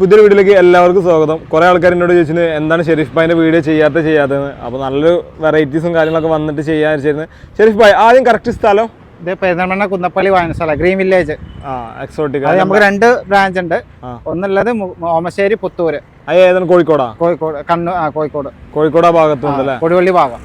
പുതിയൊരു വീട്ടിലേക്ക് എല്ലാവർക്കും സ്വാഗതം. കുറെ ആൾക്കാർ എന്നോട് ചോദിച്ചത് എന്താണ് ഷെരീഫ് ഭായിന്റെ വീഡിയോ ചെയ്യാത്ത ചെയ്യാത്തതെന്ന്. അപ്പോൾ നല്ലൊരു വെറൈറ്റീസും കാര്യങ്ങളൊക്കെ വന്നിട്ട് ചെയ്യാൻ ചേരുന്നത് ഷെരീഫ് ഭായ് ആദ്യം കറക്റ്റ് സ്ഥലം? ഇത് പെരുന്തൽമണ്ണ കുന്നപ്പള്ളി വായനശാല ഗ്രീൻ വില്ലേജ് എക്സോട്ടിക് അത് നമുക്ക് രണ്ട് ബ്രാഞ്ച് ഉണ്ട്. ഒന്നുള്ളത് ഓമശ്ശേരി പുത്തൂര്. ഏതാണ്? കോഴിക്കോടാ? കോഴിക്കോട് കണ്ണൂർ ആ കോഴിക്കോട്. കോഴിക്കോട് ഭാഗത്ത് കൊടുവള്ളി ഭാഗം.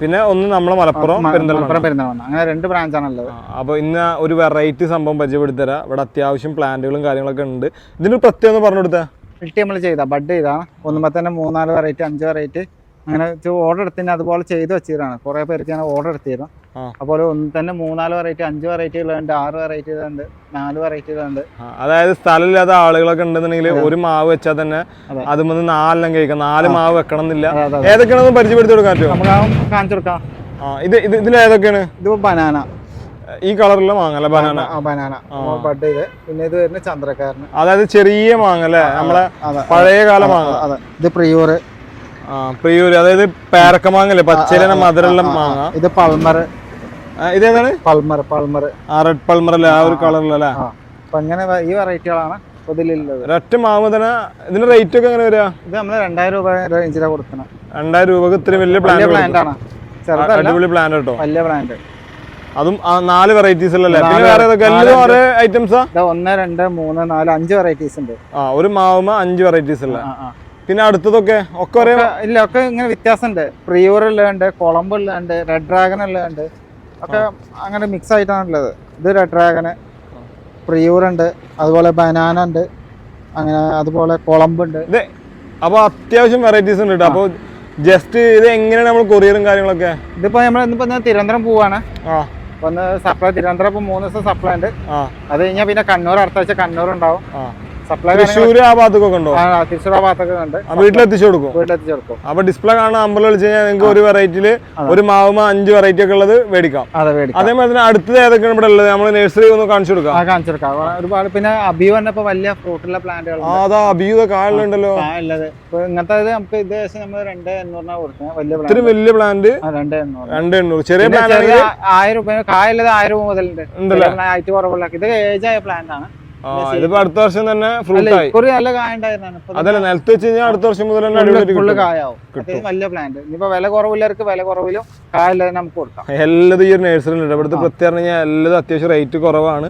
പിന്നെ ഒന്ന് നമ്മളെ മലപ്പുറം മലപ്പുറം പെരുന്തൽമണ്ണ. അങ്ങനെ രണ്ട് ബ്രാഞ്ച് ആണുള്ളത്. അപ്പോൾ ഇന്ന് ഒരു വെറൈറ്റി സംഭവം പരിചയപ്പെടുത്തരാം. ഇവിടെ അത്യാവശ്യം പ്ലാന്റുകളും കാര്യങ്ങളൊക്കെ ഉണ്ട്. ഇതിന് പ്രത്യേകം പറഞ്ഞു കൊടുത്താൽ ബഡ് നമ്മൾ ചെയ്താ ബഡ് ചെയ്താ. ഒന്നുമ്പോൾ തന്നെ മൂന്നാൽ വെറൈറ്റി അഞ്ച് വെറൈറ്റി അങ്ങനെ ഓർഡർ എടുത്തിന് അതുപോലെ ചെയ്ത് വെച്ചിട്ടാണ് കുറേ പേർക്ക് ഞാൻ ഓർഡർ എടുത്തിരുന്നു. അതുപോലെ അപ്പോൾ ഒന്ന് തന്നെ മൂന്നാൽ വെറൈറ്റി അഞ്ച് വെറൈറ്റികളുണ്ട് ആറ് വെറൈറ്റികളുണ്ട് നാല് വെറൈറ്റികളുണ്ട് അതായത് സ്ഥലമില്ലാത്ത ആളുകളൊക്കെ ഉണ്ടെന്നുണ്ടെങ്കിൽ ഒരു മാവ് വെച്ചാൽ തന്നെ അതെ. മുതൽ നാലെണ്ണം കഴിക്കാം. നാല് മാവ് വെക്കണം എന്നില്ല. ഏതൊക്കെയാണെന്ന് പരിചയപ്പെടുത്തി കൊടുക്കാൻ നമുക്ക് കാണിച്ചു കൊടുക്കാം. ഇത് ഇത് ഇതിൽ ഏതൊക്കെയാണ്? ഇത് ബനാന ഈ കളറിലെ മാങ്ങല്ലേ ബനാന ബനാന ബഡ് ഇത്. പിന്നെ ഇത് വരുന്ന ചന്ദ്രക്കാരന്. അതായത് ചെറിയ മാങ്ങല്ലേ നമ്മളെ പഴയ കാല മാങ്ങ. അതെ ഇത് പ്രിയൂർ ആ പ്രിയൂര് അതായത് പേരക്കമാങ്ങല്ലേ മാങ്ങ പച്ചയിലെ മധുരമുള്ള മാങ്ങ? ഇത് പൾമർ. ഇതേതാണ് പൾമർ പൾമർ. ആ റെഡ് പൾമർ അല്ലേ ആ ഒരു കളറിലല്ലേ അപ്പൊ അങ്ങനെ ഈ വെറൈറ്റികളാണ് ഒറ്റ മാവ് തന്നെ ഇതിന്റെ റേറ്റ് ഒക്കെ എങ്ങനെ വരിക ഇത് നമ്മൾ രണ്ടായിരം രൂപ റേഞ്ചിലാണ് കൊടുക്കണം. രണ്ടായിരം രൂപക്ക് ഇത്രയും വലിയ പ്ലാന്റ് ആണ്. അടിപൊളി പ്ലാന്റ് കേട്ടോ. വലിയ പ്ലാന്റ് അതും നാല് വെറൈറ്റീസ് അല്ലേ? പിന്നെ വേറെ എല്ലാം ഒരേ ഐറ്റംസാ ഒന്ന് രണ്ട് മൂന്ന് നാല് അഞ്ച് വെറൈറ്റീസ് ഉണ്ട്. ആ ഒരു മാവുമ അഞ്ച് വെറൈറ്റീസ് അല്ലേ. പിന്നെ അടുത്തതൊക്കെ ഒക്കെ ഒരേ ഇല്ല ഒക്കെ ഇങ്ങനെ വ്യത്യാസമുണ്ട്. പ്രിയൂർ ഉള്ളതുണ്ട് കൊളംബ് ഉള്ളതുണ്ട് റെഡ് ഡ്രാഗൺ ഉള്ളതുണ്ട്. ഒക്കെ അങ്ങനെ മിക്സ് ആയിട്ടാണ് ഉള്ളത്. ഇത് റെഡ് ഡ്രാഗന് പ്രിയൂർ ഉണ്ട് അതുപോലെ ബനാന ഉണ്ട് അങ്ങനെ അതുപോലെ കൊളംബ് ഉണ്ട്. ഇത് അപ്പൊ അത്യാവശ്യം വെറൈറ്റീസ് ഉണ്ട് കേട്ടോ അപ്പൊ ജസ്റ്റ് ഇത് എങ്ങനെയാണ് നമ്മൾ കൊറിയറും കാര്യങ്ങളൊക്കെ? ഇതിപ്പോ നമ്മൾ ഇന്നിപ്പോ ഇന്ന് തിരുവനന്തപുരം പോവാണ്. ആ. ഒന്ന് സപ്ലൈ തിരുവനന്തപുരം മൂന്ന് ദിവസം സപ്ലൈ ഉണ്ട്. അത് കഴിഞ്ഞാൽ പിന്നെ കണ്ണൂർ അടുത്ത ആഴ്ച കണ്ണൂർ ഉണ്ടാവും. സപ്ലൈ തൃശ്ശൂർ ആ ഭാഗത്തൊക്കെ ഉണ്ടോ? തൃശ്ശൂർ ആ ഭാഗത്തൊക്കെ ഉണ്ട്. വീട്ടിലെത്തിച്ചു കൊടുക്കും വീട്ടിലെത്തിച്ചു കൊടുക്കും അപ്പൊ ഡിസ്പ്ലേ കാണുന്ന അമ്പലം വിളിച്ചു കഴിഞ്ഞാൽ നിങ്ങൾക്ക് ഒരു വെറൈറ്റിയിൽ ഒരു മാവുമ അഞ്ച് വെറൈറ്റി ഒക്കെ ഉള്ളത് മേടിക്കാം. അതെ മേടിക്കാം. അതേമാതിരി തന്നെ അടുത്തത് ഏതൊക്കെയാണ് ഇവിടെ ഉള്ളത്? നമ്മൾ നഴ്സറി ഒന്ന് കാണിച്ചു കൊടുക്കാം. കാണിച്ചു കൊടുക്കാം. ഒരുപാട് പിന്നെ അബിയു തന്നെ ഇപ്പൊ വലിയ ഫ്രൂട്ടുള്ള പ്ലാന്റുകൾ അതാ ഉള്ളത് ഇപ്പൊ ഇങ്ങനത്തെ നമുക്ക് ഇത് നമ്മൾ രണ്ട് എണ്ണൂറിനാ കൊടുക്കുന്നത് വലിയ ഇത്രയും പ്ലാന്റ് വലിയ പ്ലാന്റ് രണ്ട് എണ്ണൂറ്. രണ്ട് എണ്ണൂറ്. ചെറിയ പ്ലാന്റ് ആയിരം രൂപ കായുള്ളത് ആയിരം മുതലുണ്ട്? ഹൈറ്റ് കുറവുള്ള ഇത് ഏജ് ആയ പ്ലാന്റ് ആണ്. ഇതിപ്പോ അടുത്ത വർഷം തന്നെ ഫ്രൂട്ട് ആയി. നല്ല കായ അതല്ല നിലത്ത് വെച്ച് കഴിഞ്ഞാൽ അടുത്ത വർഷം മുതൽ തന്നെ കായാവും. വലിയ പ്ലാന്റ് ഇനിയിപ്പോ വില കുറവില്ലവർക്ക് വില കുറവിലും കായുള്ളത് നമുക്ക് കൊടുക്കാം. എല്ലാതും ഈ ഒരു നഴ്സറിയിൽ ഉണ്ട് ഇവിടുത്തെ പ്രത്യേകം പറഞ്ഞാൽ എല്ലതും അത്യാവശ്യം റേറ്റ് കുറവാണ്.